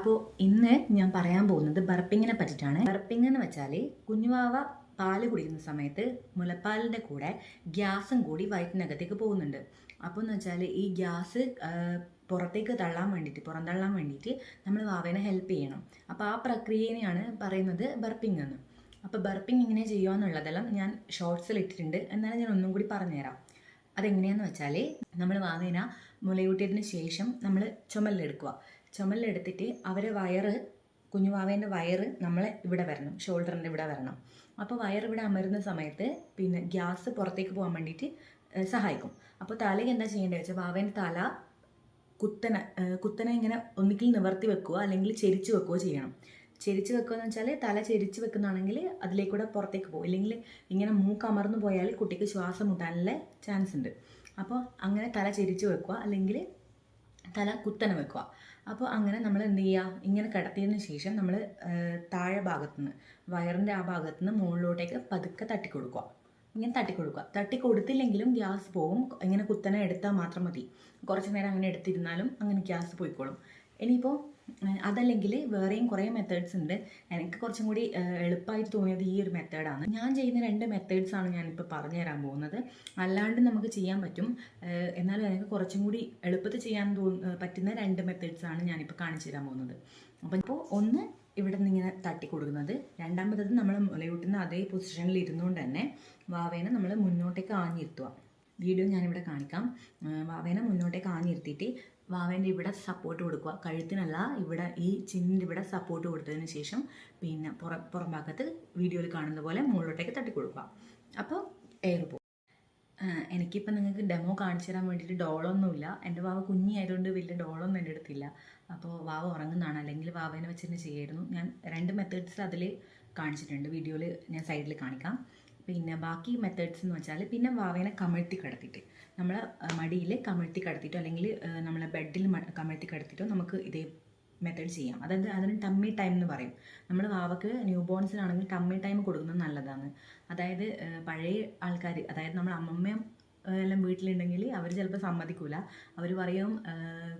അപ്പോൾ ഇന്ന് ഞാൻ പറയാൻ പോകുന്നത് ബർപ്പിങ്ങിനെ പറ്റിയിട്ടാണ്. ബർപ്പിംഗ് എന്ന് വെച്ചാൽ കുഞ്ഞുവാവ പാൽ കുടിക്കുന്ന സമയത്ത് മുലപ്പാലിന്റെ കൂടെ ഗ്യാസും കൂടി വയറ്റിനകത്തേക്ക് പോകുന്നുണ്ട്. അപ്പോൾ എന്ന് വെച്ചാൽ ഈ ഗ്യാസ് പുറത്തേക്ക് തള്ളാൻ വേണ്ടിയിട്ട് പുറന്തള്ളാൻ വേണ്ടിയിട്ട് നമ്മൾ വാവേനെ ഹെൽപ്പ് ചെയ്യണം. അപ്പോൾ ആ പ്രക്രിയനെയാണ് പറയുന്നത് ബർപ്പിംഗ് എന്ന് അപ്പോൾ ബർപ്പിംഗ് ഇങ്ങനെ ചെയ്യുക എന്നുള്ളതെല്ലാം ഞാൻ ഷോർട്സിൽ ഇട്ടിട്ടുണ്ട്. എന്നാലും ഞാൻ ഒന്നും കൂടി പറഞ്ഞുതരാം. അതെങ്ങനെയാന്ന് വെച്ചാൽ നമ്മൾ വാവേന മുലയൂട്ടിയതിന് ശേഷം നമ്മൾ ചുമലിലെടുക്കുക. ചുമലിലെടുത്തിട്ട് അവരെ വയറ് കുഞ്ഞുവാവേന്റെ വയറ് നമ്മൾ ഇവിടെ വരണം ഷോൾഡറിന്റെ ഇവിടെ വരണം. അപ്പോൾ വയർ ഇവിടെ അമരുന്ന സമയത്ത് പിന്നെ ഗ്യാസ് പുറത്തേക്ക് പോകാൻ വേണ്ടിയിട്ട് സഹായിക്കും. അപ്പോൾ തലയ്ക്ക് എന്താ ചെയ്യേണ്ടത് വെച്ചാൽ വാവേന്റെ തല കുത്തന കുത്തന കുത്തനെ ഇങ്ങനെ ഒന്നുകിൽ നിവർത്തി വെക്കുക അല്ലെങ്കിൽ ചെരിച്ച് വെക്കുക ചെയ്യണം. ചെരിച്ച് വെക്കുക എന്ന് വെച്ചാൽ തല ചെരിച്ച് വെക്കുന്നതാണെങ്കിൽ അതിലേക്കൂടെ പുറത്തേക്ക് പോകും. ഇല്ലെങ്കിൽ ഇങ്ങനെ മൂക്ക് അമർന്നു പോയാൽ കുട്ടിക്ക് ശ്വാസം മുട്ടാനുള്ള ചാൻസ് ഉണ്ട്. അപ്പോൾ അങ്ങനെ തല ചെരിച്ച് വെക്കുക. അല്ലെങ്കിൽ തല കുത്തനെ വെക്കുക. അപ്പോൾ അങ്ങനെ നമ്മൾ എന്ത് ചെയ്യുക ഇങ്ങനെ കിടത്തിയതിന് ശേഷം നമ്മൾ താഴെ ഭാഗത്തുനിന്ന് വയറിന്റെ ആ ഭാഗത്തുനിന്ന് മുകളിലോട്ടേക്ക് പതുക്കെ തട്ടിക്കൊടുക്കുക. ഇങ്ങനെ തട്ടിക്കൊടുക്കുക. തട്ടിക്കൊടുത്തില്ലെങ്കിലും ഗ്യാസ് പോകും. ഇങ്ങനെ കുത്തനെ എടുത്താൽ മാത്രം മതി. കുറച്ച് നേരം അങ്ങനെ എടുത്തിരുന്നാലും അങ്ങനെ ഗ്യാസ് പോയിക്കോളും. ഇനിയിപ്പോൾ അതല്ലെങ്കിൽ വേറെയും കുറേ മെത്തേഡ്സ് ഉണ്ട്. എനിക്ക് കുറച്ചും കൂടി എളുപ്പമായിട്ട് തോന്നിയത് ഈ ഒരു മെത്തേഡാണ് ഞാൻ ചെയ്യുന്ന രണ്ട് മെത്തേഡ്സാണ് ഞാനിപ്പോൾ പറഞ്ഞു തരാൻ പോകുന്നത്. അല്ലാണ്ട് നമുക്ക് ചെയ്യാൻ പറ്റും. എന്നാലും എനിക്ക് കുറച്ചും കൂടി എളുപ്പത്തിൽ ചെയ്യാൻ പറ്റുന്ന രണ്ട് മെത്തേഡ്സാണ് ഞാനിപ്പോൾ കാണിച്ചു തരാൻ പോകുന്നത്. അപ്പം ഇപ്പോൾ ഒന്ന് ഇവിടെ നിന്ന് ഇങ്ങനെ തട്ടി കൊടുക്കുന്നത്. രണ്ടാമത്തത് നമ്മൾ മുലയൂട്ടുന്ന അതേ പൊസിഷനിൽ ഇരുന്നുകൊണ്ട് തന്നെ വാവേനെ നമ്മൾ മുന്നോട്ടേക്ക് ആഞ്ഞിരുത്തുക. വീഡിയോ ഞാനിവിടെ കാണിക്കാം. വാവേനെ മുന്നോട്ടേക്ക് ആഞ്ഞിരുത്തിയിട്ട് വാവേന്റെ ഇവിടെ സപ്പോർട്ട് കൊടുക്കുക. കഴുത്തിനല്ല ഇവിടെ ഈ ചിന്നിന്റെ ഇവിടെ സപ്പോർട്ട് കൊടുത്തതിന് ശേഷം പിന്നെ പുറ പുറം ഭാഗത്ത് വീഡിയോയിൽ കാണുന്ന പോലെ മുകളിലോട്ടേക്ക് തട്ടി കൊടുക്കുക അപ്പോൾ എയർ പോകും എനിക്കിപ്പോൾ നിങ്ങൾക്ക് ഡെമോ കാണിച്ചു തരാൻ വേണ്ടിയിട്ട് ഡോളൊന്നുമില്ല എന്റെ വാവ കുഞ്ഞിയായതുകൊണ്ട് വലിയ ഡോളൊന്നും എന്റെ അടുത്തില്ല. അപ്പോൾ വാവ ഉറങ്ങുന്നതാണ്. അല്ലെങ്കിൽ വാവേനെ വെച്ച് തന്നെ ചെയ്യായിരുന്നു. ഞാൻ രണ്ട് മെത്തേഡ്സ് അതിൽ കാണിച്ചിട്ടുണ്ട്. വീഡിയോയിൽ ഞാൻ സൈഡിൽ കാണിക്കാം. പിന്നെ ബാക്കി മെത്തേഡ്സ് എന്ന് വെച്ചാൽ പിന്നെ വാവേനെ കമഴ്ത്തി കിടത്തിയിട്ട്. നമ്മൾ മടിയിൽ കമഴ്ത്തി കിടത്തിയിട്ടോ അല്ലെങ്കിൽ നമ്മളെ ബെഡിൽ കമഴ്ത്തി കിടത്തിയിട്ടോ നമുക്ക് ഇതേ മെത്തേഡ് ചെയ്യാം. അതായത് അതിന് ടമ്മി ടൈം എന്ന് പറയും. നമ്മൾ വാവക്ക് ന്യൂ ബോൺസിനാണെങ്കിൽ ടമ്മി ടൈം കൊടുക്കുന്നത് നല്ലതാണ്. അതായത് പഴയ ആൾക്കാർ അതായത് നമ്മൾ അമ്മമ്മയും എല്ലാം വീട്ടിലുണ്ടെങ്കിൽ അവർ ചിലപ്പോൾ സമ്മതിക്കൂല. അവർ പറയും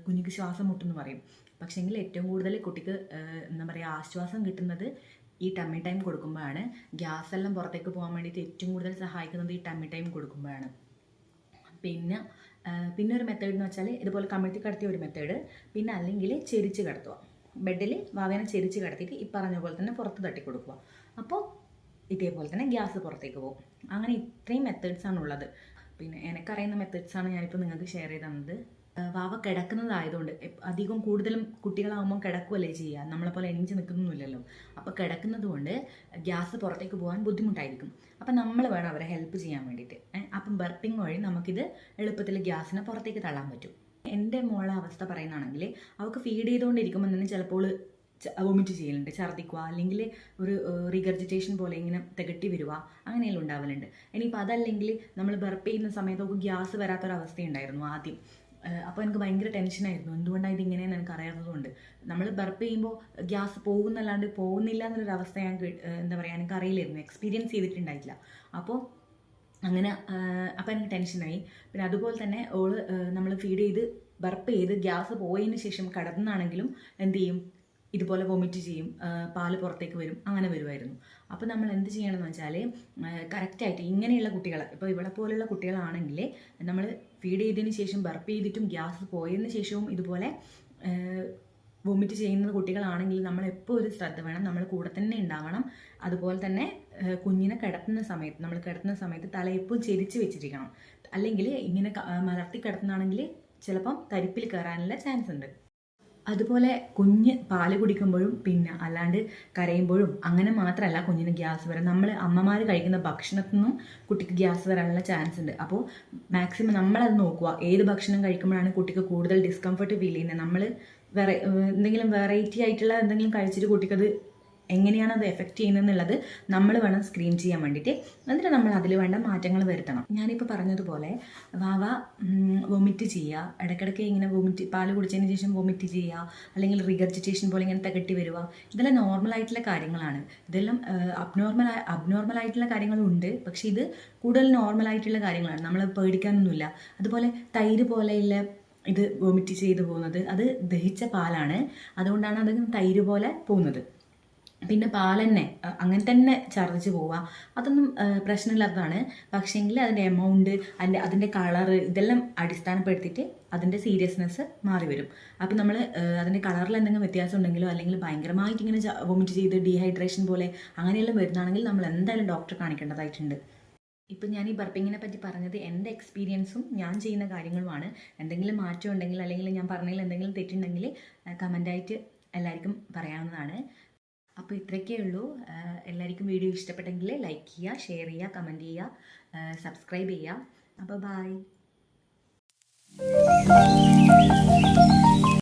കുഞ്ഞിക്ക് ശ്വാസം മുട്ടെന്ന് പറയും. പക്ഷേങ്കിൽ ഏറ്റവും കൂടുതൽ കുട്ടിക്ക് എന്താ പറയുക ആശ്വാസം കിട്ടുന്നത് ഈ ടമ്മി ടൈം കൊടുക്കുമ്പോഴാണ് ഗ്യാസ് എല്ലാം പുറത്തേക്ക് പോകാൻ വേണ്ടിയിട്ട് ഏറ്റവും കൂടുതൽ സഹായിക്കുന്നത് ഈ ടമ്മി ടൈം കൊടുക്കുമ്പോഴാണ്. പിന്നെ പിന്നെ ഒരു മെത്തേഡ് എന്ന് വെച്ചാൽ ഇതുപോലെ കമിഴ്ത്തി കടത്തിയ ഒരു മെത്തേഡ് പിന്നെ അല്ലെങ്കിൽ ചെരിച്ച് കടത്തുക. ബെഡിൽ വാവേനെ ചെരിച്ച് കടത്തിയിട്ട് ഈ പറഞ്ഞ പോലെ തന്നെ പുറത്ത് തട്ടി കൊടുക്കുക. അപ്പോൾ ഇതേപോലെ തന്നെ ഗ്യാസ് പുറത്തേക്ക് പോകും. അങ്ങനെ ഇത്രയും മെത്തേഡ്സ് ആണ് ഉള്ളത്. പിന്നെ എനിക്കറിയുന്ന മെത്തേഡ്സ് ആണ് ഞാനിപ്പോൾ നിങ്ങൾക്ക് ഷെയർ ചെയ്ത് തന്നത്. വാവ കിടക്കുന്നതായതുകൊണ്ട് അധികം കൂടുതലും കുട്ടികളാകുമ്പോൾ കിടക്കുമല്ലേ ചെയ്യുക. നമ്മളെപ്പോലെ എണീച്ച് നിൽക്കുന്നൊന്നുമില്ലല്ലോ. അപ്പോൾ കിടക്കുന്നത് കൊണ്ട് ഗ്യാസ് പുറത്തേക്ക് പോകാൻ ബുദ്ധിമുട്ടായിരിക്കും. അപ്പം നമ്മൾ വേണം അവരെ ഹെൽപ്പ് ചെയ്യാൻ വേണ്ടിയിട്ട്. അപ്പം ബർപ്പിംഗ് വഴി നമുക്കിത് എളുപ്പത്തിൽ ഗ്യാസിനെ പുറത്തേക്ക് തള്ളാൻ പറ്റും. എന്റെ മോളെ അവസ്ഥ പറയുന്നതാണെങ്കിൽ അവൾക്ക് ഫീഡ് ചെയ്തുകൊണ്ടിരിക്കുമ്പോൾ തന്നെ ചിലപ്പോൾ വൊമിറ്റ് ചെയ്യലുണ്ട്. ഛർദ്ദിക്കുക അല്ലെങ്കിൽ ഒരു റിഗർജിറ്റേഷൻ പോലെ ഇങ്ങനെ തികട്ടി വരിക അങ്ങനെയെല്ലാം ഉണ്ടാവലുണ്ട്. ഇനിയിപ്പോൾ അതല്ലെങ്കിൽ നമ്മൾ ബർപ്പ് ചെയ്യുന്ന സമയത്ത് അവൾക്ക് ഗ്യാസ് വരാത്തൊരവസ്ഥയുണ്ടായിരുന്നു ആദ്യം. അപ്പോൾ എനിക്ക് ഭയങ്കര ടെൻഷനായിരുന്നു എന്തുകൊണ്ടാണ് ഇതിങ്ങനെയെന്ന് എനിക്ക് അറിയാത്തതുകൊണ്ട് നമ്മൾ ബർപ്പ് ചെയ്യുമ്പോൾ ഗ്യാസ് പോകുന്നല്ലാണ്ട് പോകുന്നില്ല എന്നുള്ളൊരു അവസ്ഥ ഞാൻ എന്താ പറയുക എനിക്ക് അറിയില്ലായിരുന്നു എക്സ്പീരിയൻസ് ചെയ്തിട്ടുണ്ടായിട്ടില്ല. അപ്പോൾ അങ്ങനെ അപ്പോൾ എനിക്ക് ടെൻഷനായി പിന്നെ അതുപോലെ തന്നെ ഓൾ നമ്മൾ ഫീഡ് ചെയ്ത് ബർപ്പ് ചെയ്ത് ഗ്യാസ് പോയതിന് ശേഷം കടന്നാണെങ്കിലും എന്ത് ചെയ്യും? ഇതുപോലെ വൊമിറ്റ് ചെയ്യും പാൽ പുറത്തേക്ക് വരും അങ്ങനെ വരുമായിരുന്നു. അപ്പോൾ നമ്മൾ എന്ത് ചെയ്യണമെന്ന് വെച്ചാൽ കറക്റ്റായിട്ട് ഇങ്ങനെയുള്ള കുട്ടികൾ ഇപ്പോൾ ഇവിടെ പോലെയുള്ള കുട്ടികളാണെങ്കിൽ നമ്മൾ ഫീഡ് ചെയ്തതിന് ശേഷം ബർപ്പ് ചെയ്തിട്ടും ഗ്യാസ് പോയതിന് ശേഷവും ഇതുപോലെ വൊമിറ്റ് ചെയ്യുന്ന കുട്ടികളാണെങ്കിൽ നമ്മൾ എപ്പോൾ ഒരു ശ്രദ്ധ വേണം നമ്മൾ കൂടെ തന്നെ ഉണ്ടാവണം. അതുപോലെ തന്നെ കുഞ്ഞിനെ കിടത്തുന്ന സമയത്ത് നമ്മൾ കിടത്തുന്ന സമയത്ത് തല എപ്പോഴും ചെരിച്ച് വെച്ചിരിക്കണം. അല്ലെങ്കിൽ ഇങ്ങനെ മലർത്തി കിടത്തുന്നതാണെങ്കിൽ ചിലപ്പം തരിപ്പിൽ കയറാനുള്ള ചാൻസ് ഉണ്ട്. അതുപോലെ കുഞ്ഞ് പാൽ കുടിക്കുമ്പോഴും പിന്നെ അല്ലാണ്ട് കരയുമ്പോഴും അങ്ങനെ മാത്രമല്ല കുഞ്ഞിന് ഗ്യാസ് വരാൻ നമ്മൾ അമ്മമാർ കഴിക്കുന്ന ഭക്ഷണത്തിൽ നിന്നും കുട്ടിക്ക് ഗ്യാസ് വരാനുള്ള ചാൻസ് ഉണ്ട്. അപ്പോൾ മാക്സിമം നമ്മളത് നോക്കുക. ഏത് ഭക്ഷണം കഴിക്കുമ്പോഴാണ് കുട്ടിക്ക് കൂടുതൽ ഡിസ്കംഫർട്ട് ഫീൽ ചെയ്യുന്നത്? നമ്മൾ വെറൈ എന്തെങ്കിലും വെറൈറ്റി ആയിട്ടുള്ള എന്തെങ്കിലും കഴിച്ചിട്ട് കുട്ടിക്കത് എങ്ങനെയാണ് അത് എഫക്റ്റ് ചെയ്യുന്നതെന്നുള്ളത് നമ്മൾ വേണം സ്ക്രീൻ ചെയ്യാൻ വേണ്ടിയിട്ട്. എന്നിട്ട് നമ്മൾ അതിൽ വേണ്ട മാറ്റങ്ങൾ വരുത്തണം. ഞാനിപ്പോൾ പറഞ്ഞതുപോലെ വാവ വൊമിറ്റ് ചെയ്യുക ഇടയ്ക്കിടയ്ക്ക് ഇങ്ങനെ വൊമിറ്റ് പാൽ കുടിച്ചതിന് ശേഷം വൊമിറ്റ് ചെയ്യുക അല്ലെങ്കിൽ റിഗർജിറ്റേഷൻ പോലെ ഇങ്ങനെ തകട്ടി വരിക. ഇതെല്ലാം നോർമൽ ആയിട്ടുള്ള കാര്യങ്ങളാണ്. ഇതെല്ലാം അബ്നോർമൽ അബ്നോർമൽ ആയിട്ടുള്ള കാര്യങ്ങളുണ്ട്. പക്ഷേ ഇത് കൂടുതൽ നോർമൽ ആയിട്ടുള്ള കാര്യങ്ങളാണ്. നമ്മൾ പേടിക്കാനൊന്നുമില്ല. അതുപോലെ തൈര് പോലെയുള്ള ഇത് വൊമിറ്റ് ചെയ്തു പോകുന്നത്. അത് ദഹിച്ച പാലാണ്. അതുകൊണ്ടാണ് അത് തൈര് പോലെ പോകുന്നത്. പിന്നെ അ- അങ്ങനെ തന്നെ ചാർജ് പോവുക അതൊന്നും പ്രശ്നമില്ലാത്തതാണ്. പക്ഷേങ്കിൽ അതിന്റെ എമൗണ്ട് അതിന്റെ അതിന്റെ കളറ് ഇതെല്ലാം അടിസ്ഥാനപ്പെടുത്തിയിട്ട് അതിന്റെ സീരിയസ്നെസ് മാറി വരും. അപ്പം നമ്മൾ അതിന്റെ കളറിൽ എന്തെങ്കിലും വ്യത്യാസം ഉണ്ടെങ്കിലോ അല്ലെങ്കിൽ ഭയങ്കരമായിട്ട് ഇങ്ങനെ വൊമിറ്റ് ചെയ്ത് ഡീഹൈഡ്രേഷൻ പോലെ അങ്ങനെയെല്ലാം വരുന്നതാണെങ്കിൽ നമ്മൾ എന്തായാലും ഡോക്ടറെ കാണിക്കേണ്ടതായിട്ടുണ്ട്. ഇപ്പം ഞാൻ ഈ ബർപ്പിങ്ങിനെ പറ്റി പറഞ്ഞത് എന്റെ എക്സ്പീരിയൻസും ഞാൻ ചെയ്യുന്ന കാര്യങ്ങളുമാണ്. എന്തെങ്കിലും മാറ്റം ഉണ്ടെങ്കിൽ അല്ലെങ്കിൽ ഞാൻ പറഞ്ഞതിൽ എന്തെങ്കിലും തെറ്റുണ്ടെങ്കിൽ കമന്റായിട്ട് എല്ലാവർക്കും പറയാവുന്നതാണ്. അപ്പോൾ ഇത്രയൊക്കെ ഉള്ളൂ. എല്ലാവർക്കും വീഡിയോ ഇഷ്ടപ്പെട്ടെങ്കിൽ ലൈക്ക് ചെയ്യുക ഷെയർ ചെയ്യുക കമന്റ് ചെയ്യുക സബ്സ്ക്രൈബ് ചെയ്യുക. അപ്പോൾ ബായ്